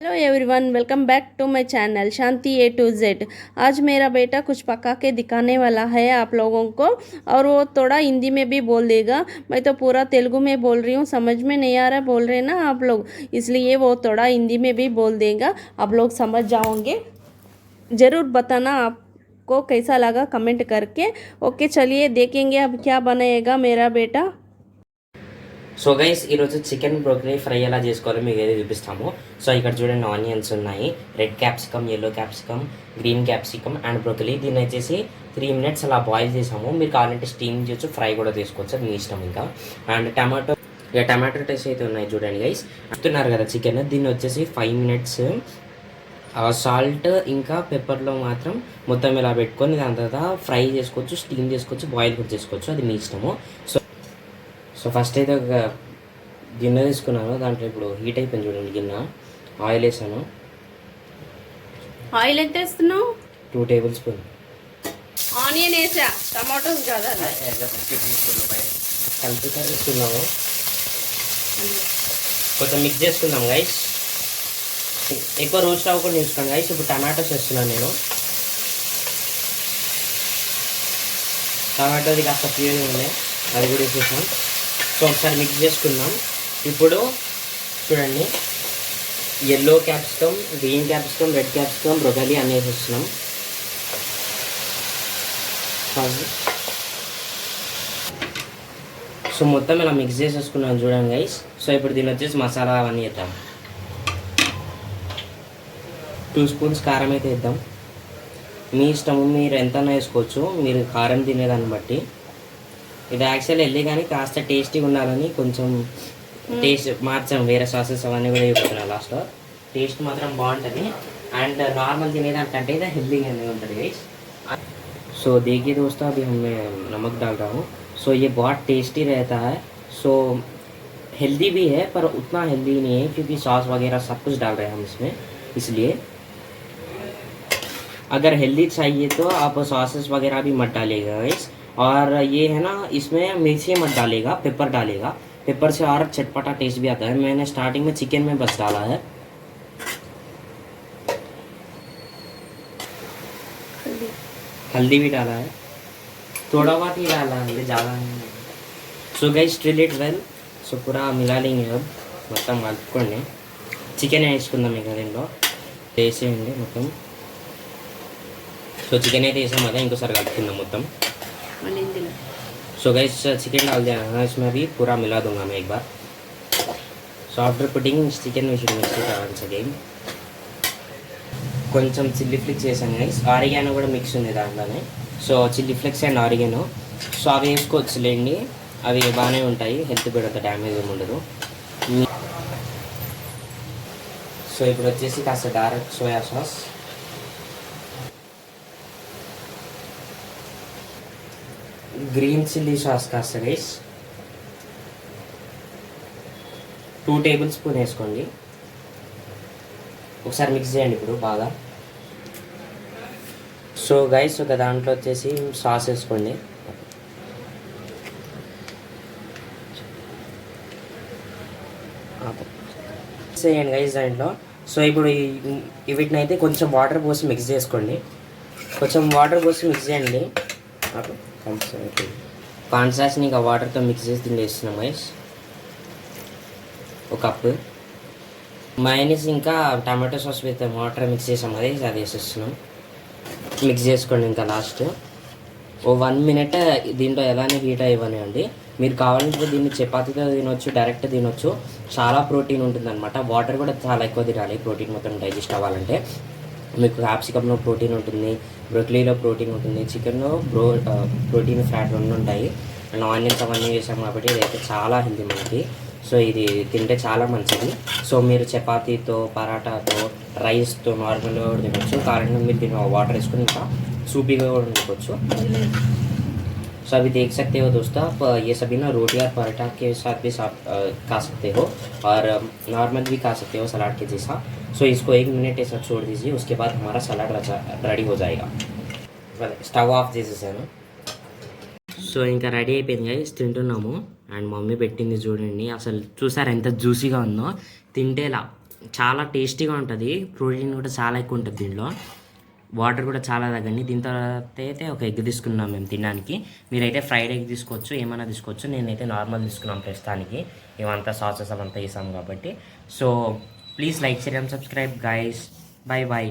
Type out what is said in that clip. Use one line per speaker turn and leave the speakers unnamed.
Everyone welcome back to my channel Shanti A to Z आज मेरा बेटा कुछ पका के दिखाने वाला है आप लोगों को, और वो थोड़ा हिंदी में भी बोल देगा। मैं तो पूरा तेलुगु में बोल रही हूँ, समझ में नहीं आ रहा, बोल रहे ना आप लोग? इसलिए वो थोड़ा हिंदी में भी बोल देगा। आप लोग समझ जाओगे। ज़रूर बताना आपको कैसा लगा कमेंट करके। ओके, चलिए देखेंगे अब क्या बनाएगा मेरा बेटा।
సో గైస్ ఈరోజు చికెన్ బ్రోకరీ ఫ్రై ఎలా చేసుకోవాలో మీకు ఏదో చూపిస్తాము. సో ఇక్కడ చూడండి ఆనియన్స్ ఉన్నాయి red capsicum yellow capsicum green capsicum and broccoli. దీన్ని వచ్చేసి త్రీ మినిట్స్ అలా బాయిల్ చేసాము. మీరు కావాలంటే స్టీమ్ చేయొచ్చు ఫ్రై కూడా చేసుకోవచ్చు మీ ఇష్టం ఇంకా. అండ్ టమాటో ఇక టమాటో టేస్ట్ అయితే ఉన్నాయి చూడండి గైస్ చెప్తున్నారు కదా చికెన్ దీన్ని వచ్చేసి ఫైవ్ మినిట్స్ సాల్ట్ ఇంకా పెప్పర్లో మాత్రం మొత్తం ఇలా పెట్టుకొని దాని తర్వాత ఫ్రై చేసుకోవచ్చు స్టీమ్ చేసుకోవచ్చు బాయిల్ కూడా చేసుకోవచ్చు అది మీ ఇష్టము. సో సో ఫస్ట్ అయితే ఒక గిన్నె తీసుకున్నాను. దాంట్లో ఇప్పుడు హీట్ అయిపోయింది చూడండి గిన్నె. ఆయిల్ వేసాను.
ఆయిల్ ఎంత వేస్తున్నావు?
టూ టేబుల్ స్పూన్
ఆనియన్ వేసా. టమాటోస్ కాదా
కలిపి కలుపుతున్నాము. కొంచెం మిక్స్ చేసుకుందాం గైస్ ఎక్కువ రోస్ట్ అవ్వకుండా చూసుకోండి గైస్ ఇప్పుడు టమాటోస్ వేస్తున్నాను నేను. టమాటోది కాస్త ప్యూర్ ఉన్నాయి అది కూడా వేసేసాం. సో ఒకసారి మిక్స్ చేసుకుందాం. ఇప్పుడు చూడండి. Yellow capsicum green capsicum red capsicum broccoli అనేసి వేసేస్తున్నాం సో మొత్తం ఇలా మిక్స్ చేసేసుకున్నాం చూడండి గైస్ సో ఇప్పుడు దీని వచ్చేసి మసాలా అవన్నీ వేద్దాం. టూ స్పూన్స్ కారం అయితే వేద్దాం. మీ ఇష్టము మీరు ఎంతైనా వేసుకోవచ్చు. మీరు కారం తినేదాన్ని బట్టి. ఇది యాక్చువల్ వెళ్ళి కానీ కాస్త టేస్టీగా ఉండాలని కొంచెం టేస్ట్ మార్చాం వేరే సాసెస్ అవన్నీ కూడా చెప్తున్నా లాస్ట్లో టేస్ట్ మాత్రం బాగుంటుంది అండ్ నార్మల్ తినేదానికంటే ఇది హెల్దీగానే ఉంటుంది గైస్ सो देखिए दोस्तों अभी हमने नमक डाल रहा हूँ सो ये बहुत टेस्टी रहता है सो हेल्दी भी है पर उतना हेल्दी नहीं है क्योंकि सॉस वगैरह सब कुछ डाल रहे हैं हम इसमें इसलिए अगर हेल्दी चाहिए तो आप सॉसेस वगैरह भी मत डालिएगा गाइस और ये है ना इसमें मिर्ची मत डालेगा पेपर डालेगा पेपर से और चटपटा टेस्ट भी आता है। मैंने स्टार्टिंग में चिकन में बस डाला है। हल्दी। भी डाला है। थोड़ा बहुत ही डाला है ज़्यादा नहीं सो गई ट्रिल इट वेल सो पूरा మిలాలింగ్ మొత్తం కలుపుకోండి చికెన్ వేసుకుందాం ఇక దీంట్లో వేసేయండి మొత్తం సో చికెన్ అయితే వేసాం కదా ఇంకోసారి కలుపుకుందాం
మళ్ళీ ఇందులో
सो गैस चिकन डाल दिया है इसमें अभी पूरा मिला दूंगा मैं एक बार so after putting chicken we should mix it once again కొంచెం చిల్లీ ఫ్లిక్స్ వేసాను గైస్ ఆరిగానో కూడా మిక్స్ ఉంది దాంట్లోనే so chilli flakes and oregano so అవి వేసుకోవచ్చులేండి అవి బాగానే ఉంటాయి హెల్త్ కూడా అంత డ్యామేజ్ ఏమి ఉండదు మీ- సో ఇప్పుడు వచ్చేసి కాస్త direct soya sauce green chilli sauce కాస్త గైస్ టూ టేబుల్ స్పూన్ వేసుకోండి. ఒకసారి మిక్స్ చేయండి ఇప్పుడు బాగా. సో గైస్ ఒక దాంట్లో వచ్చేసి సాస్ వేసుకోండి. చేయండి గైస్ దాంట్లో. సో ఇప్పుడు ఈ- వీటిని అయితే కొంచెం వాటర్ పోసి మిక్స్ చేసుకోండి. కొంచెం వాటర్ పోసి మిక్స్ చేయండి. కాన్సాస్ని ఇంకా వాటర్తో మిక్స్ చేసి దీన్ని వేస్తున్నాం గైస్ ఒక కప్పు. మైనస్ ఇంకా tomato sauce with water mix చేసాం కదా అది వేసేస్తున్నాం. మిక్స్ చేసుకోండి ఇంకా లాస్ట్ ఓ వన్ మినిట్ దీంట్లో ఎలానే హీట్ అయ్యవనివ్వండి. మీరు కావాలంటే దీన్ని చపాతీతో తినొచ్చు డైరెక్ట్ తినొచ్చు. చాలా ప్రోటీన్ ఉంటుందన్నమాట. వాటర్ కూడా చాలా ఎక్కువ తినాలి ప్రోటీన్ మొత్తం డైజెస్ట్ అవ్వాలంటే. మీకు క్యాప్సికంలో ప్రోటీన్ ఉంటుంది బ్రొక్లీలో ప్రోటీన్ ఉంటుంది చికెన్లో బ్రో ప్రోటీన్ ఫ్యాట్ రెండు ఉంటాయి. అండ్ ఆనియన్స్ అవన్నీ వేసాం కాబట్టి ఇదైతే చాలా హెల్తీ మనకి. సో ఇది తింటే చాలా మంచిది. సో మీరు చపాతీతో పరాటాతో రైస్తో నార్మల్గా కూడా తినొచ్చు. కారణంగా మీరు దీని వాటర్ వేసుకొని ఇంకా సూపీగా కూడా వండుకోవచ్చు. सो अभी देख सकते हो दोस्तों आप अ, ये सभी ना रोटी और पराठा के साथ भी साथ अ, खा सकते हो और नॉर्मल भी खा सकते हो सलाद के जैसा सो इसको एक मिनट ऐसा छोड़ दीजिए उसके बाद हमारा सलाद रेडी हो जाएगा స్టవ్ ఆఫ్ చేసేసాను సో ఇంకా రెడీ అయిపోయింది గైస్ తింటున్నాము అండ్ మమ్మీ పెట్టింది చూడండి అసలు చూసారు ఎంత జ్యూసీగా ఉందో తింటేలా చాలా టేస్టీగా ఉంటుంది ప్రోటీన్ కూడా చాలా ఎక్కువ ఉంటుంది దీనిలో వాటర్ కూడా చాలా తగ్గండి దీని తర్వాత అయితే ఒక ఎగ్ తీసుకున్నాం మేము తినడానికి. మీరైతే ఫ్రైడ్ ఎగ్ తీసుకోవచ్చు ఏమైనా తీసుకోవచ్చు. నేనైతే నార్మల్ తీసుకున్నాం ప్రస్తుతానికి. ఏమంతా సాసెస్ అవంతా వేసాం కాబట్టి. So please like share and subscribe guys bye bye